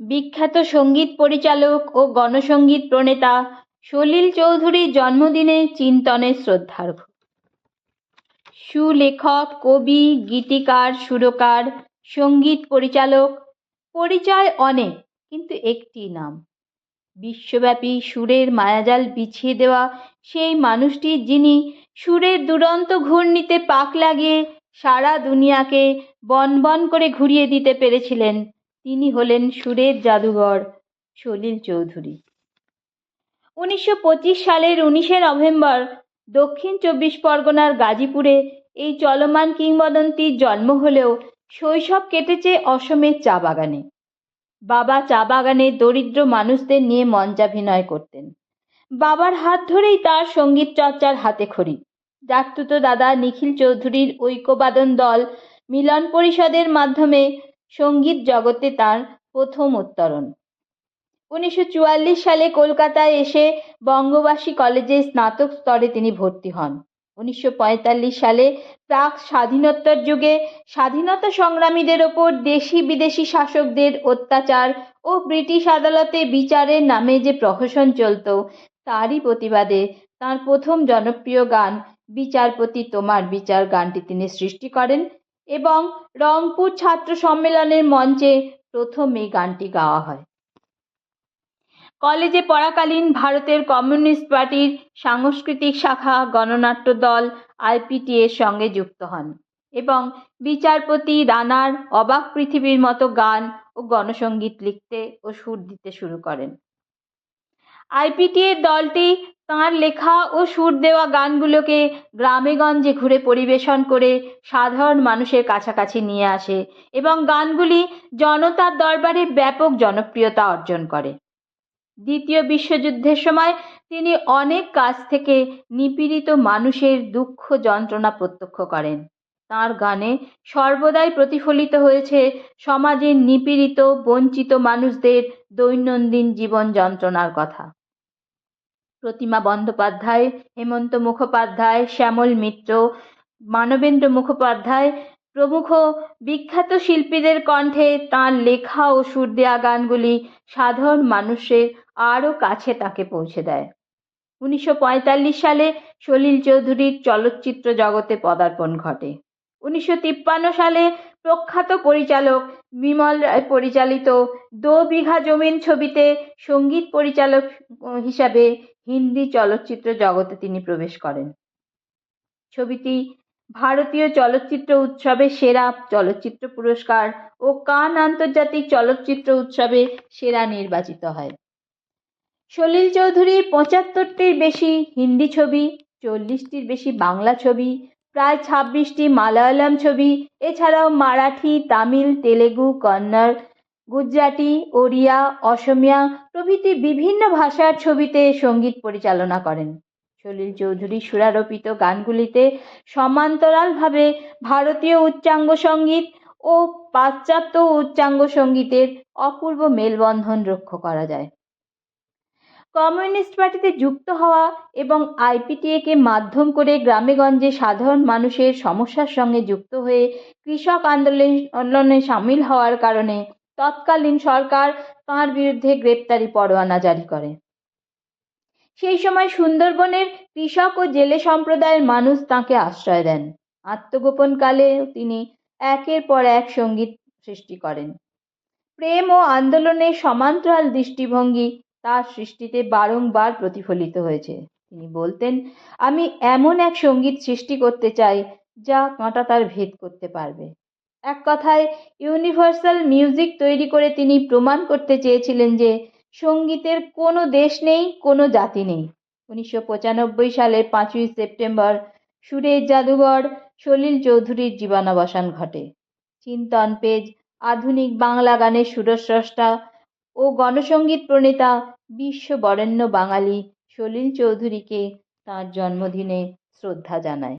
বিখ্যাত সংগীত পরিচালক ও গণসঙ্গীত প্রণেতা সলিল চৌধুরীর জন্মদিনে চিন্তনে শ্রদ্ধার্ঘ্য সুলেখক, কবি, গীতিকার, সুরকার, সংগীত পরিচালক, পরিচয় অনেক, কিন্তু একটি নাম। বিশ্বব্যাপী সুরের মায়াজাল বিছিয়ে দেওয়া সেই মানুষটি যিনি সুরের দুরন্ত ঘূর্ণিতে পাক লাগিয়ে সারা দুনিয়াকে বনবন করে ঘুরিয়ে দিতে পেরেছিলেন তিনি হলেন সুরের জাদুঘর সলিল চৌধুরী। উনিশশো পঁচিশ সালের উনিশে নভেম্বর দক্ষিণ চব্বিশ পরগনার গাজীপুরে এই চলমান কিংবদন্তির জন্ম হলেও শৈশব কেটেছে অসমের চা বাগানে। বাবা চা বাগানে দরিদ্র মানুষদের নিয়ে মঞ্চাভিনয় করতেন। বাবার হাত ধরেই তার সংগীত চর্চার হাতে খড়ি। ডাকতুতো দাদা নিখিল চৌধুরীর ঐক্যবাদন দল মিলন পরিষদের মাধ্যমে সংগীত জগতে তার প্রথম উত্তরণ। উনিশশো চুয়াল্লিশ সালে কলকাতায় এসে বঙ্গবাসী কলেজে স্নাতক স্তরে তিনি ভর্তি হন। উনিশশো পঁয়তাল্লিশ সালে প্রাক স্বাধীনোত্তর যুগে স্বাধীনতা সংগ্রামীদের ওপর দেশি বিদেশি শাসকদের অত্যাচার ও ব্রিটিশ আদালতে বিচারের নামে যে প্রহসন চলত, তারই প্রতিবাদে তার প্রথম জনপ্রিয় গান, বিচারপতি তোমার বিচার গানটি তিনি সৃষ্টি করেন। এবং রংপুর ছাত্র সম্মেলনের মঞ্চে প্রথম এই গানটি গাওয়া হয়। কলেজে পড়াকালীন ভারতের কমিউনিস্ট পার্টির সাংস্কৃতিক শাখা, গণনাট্য দল, আইপিটি এর সঙ্গে যুক্ত হন এবং বিচারপতি রানার অবাক পৃথিবীর মতো গান ও গণসঙ্গীত লিখতে ও সুর দিতে শুরু করেন। আইপিটি এর দলটি তাঁর লেখা ও সুর দেওয়া গানগুলোকে গ্রামেগঞ্জে ঘুরে পরিবেশন করে সাধারণ মানুষের কাছাকাছি নিয়ে আসে এবং গানগুলি জনতার দরবারে ব্যাপক জনপ্রিয়তা অর্জন করে। দ্বিতীয় বিশ্বযুদ্ধের সময় তিনি অনেক কাছ থেকে নিপীড়িত মানুষের দুঃখ যন্ত্রণা প্রত্যক্ষ করেন। তার গানে সর্বদাই প্রতিফলিত হয়েছে সমাজের নিপীড়িত, বঞ্চিত মানুষদের দৈনন্দিন জীবন যন্ত্রণার কথা। প্রতিমা বন্দ্যোপাধ্যায়, হেমন্ত মুখোপাধ্যায়, শ্যামল মিত্র, মানবেন্দ্র মুখোপাধ্যায়, প্রমুখ বিখ্যাত শিল্পীদের কণ্ঠে তাঁর লেখা ও সুর দেয়া গানগুলি সাধারণ মানুষের আরও কাছে তাকে পৌঁছে দেয়। উনিশশো পঁয়তাল্লিশ সালে সলিল চৌধুরীর চলচ্চিত্র জগতে পদার্পণ ঘটে। উনিশশো তিপ্পান্ন সালে প্রখ্যাত পরিচালক বিমল রায় পরিচালিত দো বিঘা জমিন ছবিতে সংগীত পরিচালক হিসাবে হিন্দি চলচ্চিত্র জগতে তিনি প্রবেশ করেন। ছবিটি ভারতীয় চলচ্চিত্র উৎসবে সেরা চলচ্চিত্র পুরস্কার ও কান আন্তর্জাতিক চলচ্চিত্র উৎসবে সেরা নির্বাচিত হয়। সলিল চৌধুরী পঁচাত্তরটির বেশি হিন্দি ছবি, চল্লিশটির বেশি বাংলা ছবি, প্রায় ছাব্বিশটি মালায়ালাম ছবি, এছাড়াও মারাঠি, তামিল, তেলেগু, কন্নড় গুজরাটি, ওড়িয়া, অসমিয়া প্রভৃতি বিভিন্ন ভাষার ছবিতে সংগীত পরিচালনা করেন। সলিল চৌধুরী সুরারোপিত গানগুলিতে সমান্তরালভাবে ভারতীয় উচ্চাঙ্গ সংগীত ও পাশ্চাত্য উচ্চাঙ্গ সঙ্গীতের অপূর্ব মেলবন্ধন লক্ষ্য করা যায়। কমিউনিস্ট পার্টিতে যুক্ত হওয়া এবং আইপিটিএকে মাধ্যম করে গ্রামেগঞ্জে সাধারণ মানুষের সমস্যার সঙ্গে যুক্ত হয়ে কৃষক আন্দোলন আন্দোলনে সামিল হওয়ার কারণে তৎকালীন সরকার তাঁর বিরুদ্ধে গ্রেপ্তারি পরোয়ানা জারি করে। সেই সময় সুন্দরবনের কৃষক ও জেলে সম্প্রদায়ের মানুষ তাঁকে আশ্রয় দেন। আত্মগোপনকালেও তিনি একের পর এক সংগীত সৃষ্টি করেন। প্রেম ও আন্দোলনের সমান্তরাল দৃষ্টিভঙ্গি তার সৃষ্টিতে বারংবার প্রতিফলিত হয়েছে। তিনি বলতেন, আমি এমন এক সংগীত সৃষ্টি করতে চাই যা কাঁটা তার ভেদ করতে পারবে। এক কথায় ইউনিভার্সাল মিউজিক তৈরি করে তিনি প্রমাণ করতে চেয়েছিলেন যে সঙ্গীতের কোনো দেশ নেই, কোনো জাতি নেই। উনিশশো পঁচানব্বই সালের পাঁচই সেপ্টেম্বর সুরের জাদুঘর, সলিল চৌধুরীর জীবনাবসান ঘটে। চিন্তন পেজ, আধুনিক বাংলা গানের সুরস্রষ্টা ও গণসঙ্গীত প্রণেতা বিশ্ব বরেণ্য বাঙালি সলিল চৌধুরীকে তাঁর জন্মদিনে শ্রদ্ধা জানায়।